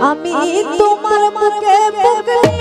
আমি তোমার মুখে বুকে